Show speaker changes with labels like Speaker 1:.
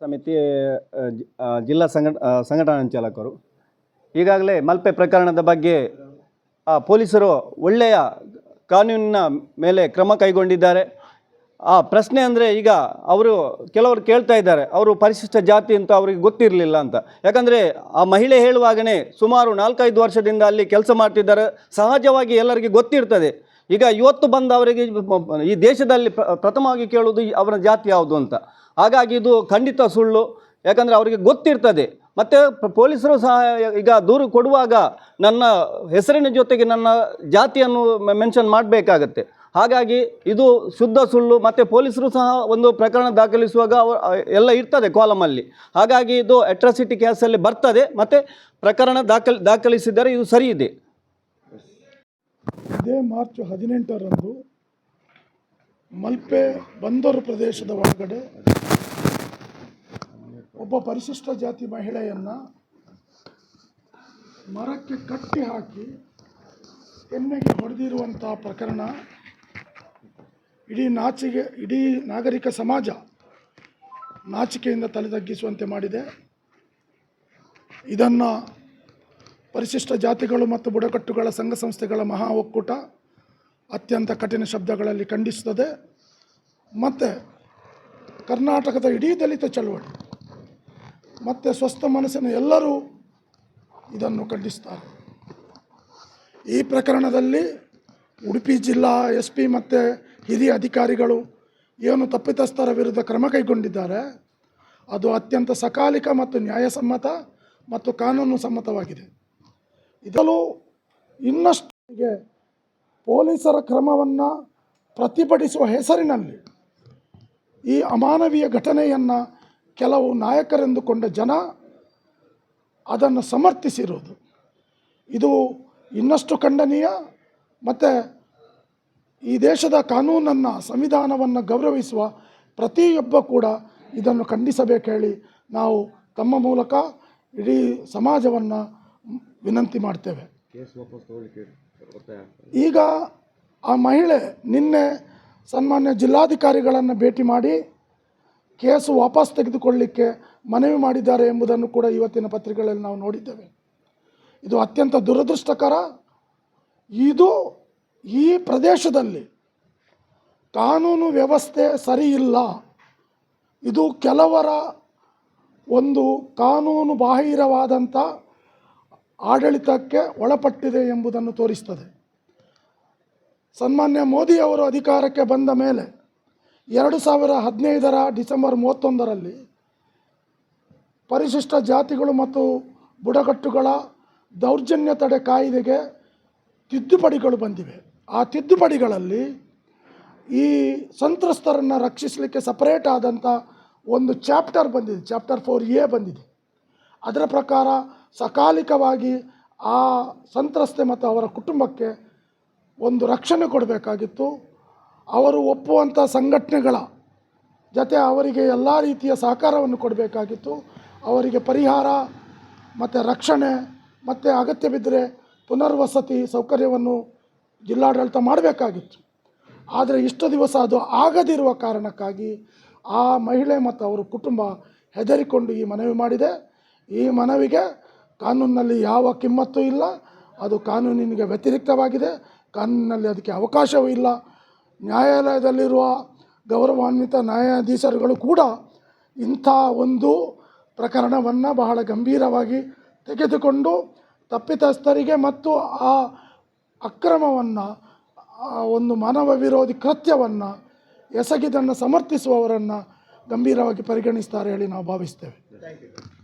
Speaker 1: ಸಮಿತಿ ಜಿಲ್ಲಾ ಸಂಘಟ ಆ, ಸಂಘಟನಾ ಚಾಲಕರು. ಈಗಾಗಲೇ ಮಲ್ಪೆ ಪ್ರಕರಣದ ಬಗ್ಗೆ ಪೊಲೀಸರು ಒಳ್ಳೆಯ ಕಾನೂನಿನ ಮೇಲೆ ಕ್ರಮ ಕೈಗೊಂಡಿದ್ದಾರೆ. ಆ ಪ್ರಶ್ನೆ ಅಂದರೆ ಈಗ ಅವರು ಕೆಲವರು ಕೇಳ್ತಾ ಇದ್ದಾರೆ ಅವರು ಪರಿಶಿಷ್ಟ ಜಾತಿ ಅಂತ ಅವರಿಗೆ ಗೊತ್ತಿರಲಿಲ್ಲ ಅಂತ. ಯಾಕಂದರೆ ಆ ಮಹಿಳೆ ಹೇಳುವಾಗನೇ ಸುಮಾರು ನಾಲ್ಕೈದು ವರ್ಷದಿಂದ ಅಲ್ಲಿ ಕೆಲಸ ಮಾಡ್ತಿದ್ದಾರೆ ಸಹಜವಾಗಿ ಎಲ್ಲರಿಗೆ ಗೊತ್ತಿರ್ತದೆ. ಈಗ ಇವತ್ತು ಬಂದ ಅವರಿಗೆ ಈ ದೇಶದಲ್ಲಿ ಪ್ರ- ಪ್ರಥಮವಾಗಿ ಕೇಳುವುದು ಅವರ ಜಾತಿ ಯಾವುದು ಅಂತ. ಹಾಗಾಗಿ ಇದು ಖಂಡಿತ ಸುಳ್ಳು. ಯಾಕಂದರೆ ಅವರಿಗೆ ಗೊತ್ತಿರ್ತದೆ. ಮತ್ತು ಪೊಲೀಸರು ಸಹ ಈಗ ದೂರು ಕೊಡುವಾಗ ನನ್ನ ಹೆಸರಿನ ಜೊತೆಗೆ ನನ್ನ ಜಾತಿಯನ್ನು ಮೆನ್ಷನ್ ಮಾಡಬೇಕಾಗತ್ತೆ. ಹಾಗಾಗಿ ಇದು ಶುದ್ಧ ಸುಳ್ಳು. ಮತ್ತು ಪೊಲೀಸರು ಸಹ ಒಂದು ಪ್ರಕರಣ ದಾಖಲಿಸುವಾಗ ಎಲ್ಲ ಇರ್ತದೆ ಕಾಲಮಲ್ಲಿ ಹಾಗಾಗಿ ಇದು ಅಟ್ರಾಸಿಟಿ ಕೇಸಲ್ಲಿ ಬರ್ತದೆ. ಮತ್ತು ಪ್ರಕರಣ ದಾಖಲ್, ದಾಖಲಿಸಿದರೆ ಇದು ಸರಿ ಇದೆ.
Speaker 2: ಇದೇ ಮಾರ್ಚ್ ಹದಿನೆಂಟರಂದು ಮಲ್ಪೆ ಬಂದರು ಪ್ರದೇಶದ ಒಳಗಡೆ ಒಬ್ಬ ಪರಿಶಿಷ್ಟ ಜಾತಿ ಮಹಿಳೆಯನ್ನು ಮರಕ್ಕೆ ಕಟ್ಟಿ ಹಾಕಿ ಎಣ್ಣೆಗೆ ಹೊಡೆದಿರುವಂಥ ಪ್ರಕರಣ ಇಡೀ ನಾಚಿಗೆ, ಇಡೀ ನಾಗರಿಕ ಸಮಾಜ ನಾಚಿಕೆಯಿಂದ ತಲೆದಗ್ಗಿಸುವಂತೆ ಮಾಡಿದೆ. ಇದನ್ನು ಪರಿಶಿಷ್ಟ ಜಾತಿಗಳು ಮತ್ತು ಬುಡಕಟ್ಟುಗಳ ಸಂಘ ಸಂಸ್ಥೆಗಳ ಮಹಾ ಒಕ್ಕೂಟ ಅತ್ಯಂತ ಕಠಿಣ ಶಬ್ದಗಳಲ್ಲಿ ಖಂಡಿಸುತ್ತದೆ. ಮತ್ತು ಕರ್ನಾಟಕದ ಇಡೀ ದಲಿತ ಚಳವಳಿ ಮತ್ತು ಸ್ವಸ್ಥ ಮನಸ್ಸಿನ ಎಲ್ಲರೂ ಇದನ್ನು ಖಂಡಿಸ್ತಾರೆ. ಈ ಪ್ರಕರಣದಲ್ಲಿ ಉಡುಪಿ ಜಿಲ್ಲಾ ಎಸ್ ಪಿ ಮತ್ತು ಹಿರಿಯ ಅಧಿಕಾರಿಗಳು ಏನು ತಪ್ಪಿತಸ್ಥರ ವಿರುದ್ಧ ಕ್ರಮ ಕೈಗೊಂಡಿದ್ದಾರೆ, ಅದು ಅತ್ಯಂತ ಸಕಾಲಿಕ ಮತ್ತು ನ್ಯಾಯಸಮ್ಮತ ಮತ್ತು ಕಾನೂನು ಸಮ್ಮತವಾಗಿದೆ. ಇದಲು ಇನ್ನಷ್ಟಿಗೆ ಪೊಲೀಸರ ಕ್ರಮವನ್ನು ಪ್ರತಿಭಟಿಸುವ ಹೆಸರಿನಲ್ಲಿ ಈ ಅಮಾನವೀಯ ಘಟನೆಯನ್ನು ಕೆಲವು ನಾಯಕರೆಂದುಕೊಂಡ ಜನ ಅದನ್ನು ಸಮರ್ಥಿಸಿರುವುದು ಇದು ಇನ್ನಷ್ಟು ಖಂಡನೀಯ ಮತ್ತು ಈ ದೇಶದ ಕಾನೂನನ್ನು, ಸಂವಿಧಾನವನ್ನು ಗೌರವಿಸುವ ಪ್ರತಿಯೊಬ್ಬ ಕೂಡ ಇದನ್ನು ಖಂಡಿಸಬೇಕು ಹೇಳಿ ನಾವು ತಮ್ಮ ಮೂಲಕ ಇಡೀ ಸಮಾಜವನ್ನು ವಿನಂತಿ ಮಾಡ್ತೇವೆ. ಈಗ ಆ ಮಹಿಳೆ ನಿನ್ನೆ ಸನ್ಮಾನ್ಯ ಜಿಲ್ಲಾಧಿಕಾರಿಗಳನ್ನು ಭೇಟಿ ಮಾಡಿ ಕೇಸು ವಾಪಸ್ ತೆಗೆದುಕೊಳ್ಳಿಕ್ಕೆ ಮನವಿ ಮಾಡಿದ್ದಾರೆ ಎಂಬುದನ್ನು ಕೂಡ ಇವತ್ತಿನ ಪತ್ರಿಕೆಗಳಲ್ಲಿ ನಾವು ನೋಡಿದ್ದೇವೆ. ಇದು ಅತ್ಯಂತ ದುರದೃಷ್ಟಕರ. ಇದು ಈ ಪ್ರದೇಶದಲ್ಲಿ ಕಾನೂನು ವ್ಯವಸ್ಥೆ ಸರಿ ಇಲ್ಲ ಇದು ಕೆಲವರ ಒಂದು ಕಾನೂನು ಬಾಹಿರವಾದಂಥ ಆಡಳಿತಕ್ಕೆ ಒಳಪಟ್ಟಿದೆ ಎಂಬುದನ್ನು ತೋರಿಸ್ತದೆ. ಸನ್ಮಾನ್ಯ ಮೋದಿ ಅವರು ಅಧಿಕಾರಕ್ಕೆ ಬಂದ ಮೇಲೆ ಎರಡು ಸಾವಿರ ಹದಿನೈದರ ಡಿಸೆಂಬರ್ ಮೂವತ್ತೊಂದರಲ್ಲಿ ಪರಿಶಿಷ್ಟ ಜಾತಿಗಳು ಮತ್ತು ಬುಡಕಟ್ಟುಗಳ ದೌರ್ಜನ್ಯ ತಡೆ ಕಾಯ್ದೆಗೆ ತಿದ್ದುಪಡಿಗಳು ಬಂದಿವೆ. ಆ ತಿದ್ದುಪಡಿಗಳಲ್ಲಿ ಈ ಸಂತ್ರಸ್ತರನ್ನು ರಕ್ಷಿಸಲಿಕ್ಕೆ ಸಪರೇಟ್ ಆದಂಥ ಒಂದು ಚಾಪ್ಟರ್ ಬಂದಿದೆ, ಚಾಪ್ಟರ್ ಫೋರ್ ಎ ಬಂದಿದೆ. ಅದರ ಪ್ರಕಾರ ಸಕಾಲಿಕವಾಗಿ ಆ ಸಂತ್ರಸ್ತೆ ಮತ್ತು ಅವರ ಕುಟುಂಬಕ್ಕೆ ಒಂದು ರಕ್ಷಣೆ ಕೊಡಬೇಕಾಗಿತ್ತು. ಅವರು ಒಪ್ಪುವಂಥ ಸಂಘಟನೆಗಳ ಜೊತೆ ಅವರಿಗೆ ಎಲ್ಲ ರೀತಿಯ ಸಹಕಾರವನ್ನು ಕೊಡಬೇಕಾಗಿತ್ತು. ಅವರಿಗೆ ಪರಿಹಾರ ಮತ್ತು ರಕ್ಷಣೆ ಮತ್ತು ಅಗತ್ಯ ಬಿದ್ದರೆ ಪುನರ್ವಸತಿ ಸೌಕರ್ಯವನ್ನು ಜಿಲ್ಲಾಡಳಿತ ಮಾಡಬೇಕಾಗಿತ್ತು. ಆದರೆ ಇಷ್ಟು ದಿವಸ ಅದು ಆಗದಿರುವ ಕಾರಣಕ್ಕಾಗಿ ಆ ಮಹಿಳೆ ಮತ್ತು ಅವರ ಕುಟುಂಬ ಹೆದರಿಕೊಂಡು ಈ ಮನವಿ ಮಾಡಿದೆ. ಈ ಮನವಿಗೆ ಕಾನೂನಿನಲ್ಲಿ ಯಾವ ಕಿಮ್ಮತ್ತು ಇಲ್ಲ. ಅದು ಕಾನೂನಿನಿಗೆ ವ್ಯತಿರಿಕ್ತವಾಗಿದೆ. ಕಾನೂನಿನಲ್ಲಿ ಅದಕ್ಕೆ ಅವಕಾಶವೂ ಇಲ್ಲ. ನ್ಯಾಯಾಲಯದಲ್ಲಿರುವ ಗೌರವಾನ್ವಿತ ನ್ಯಾಯಾಧೀಶರುಗಳು ಕೂಡ ಇಂಥ ಒಂದು ಪ್ರಕರಣವನ್ನು ಬಹಳ ಗಂಭೀರವಾಗಿ ತೆಗೆದುಕೊಂಡು ತಪ್ಪಿತಸ್ಥರಿಗೆ ಮತ್ತು ಆ ಅಕ್ರಮವನ್ನು ಒಂದು ಮಾನವ ವಿರೋಧಿ ಕೃತ್ಯವನ್ನು ಎಸಗಿದನ್ನು ಸಮರ್ಥಿಸುವವರನ್ನು ಗಂಭೀರವಾಗಿ ಪರಿಗಣಿಸ್ತಾರೆ ಹೇಳಿ ನಾವು ಭಾವಿಸ್ತೇವೆ.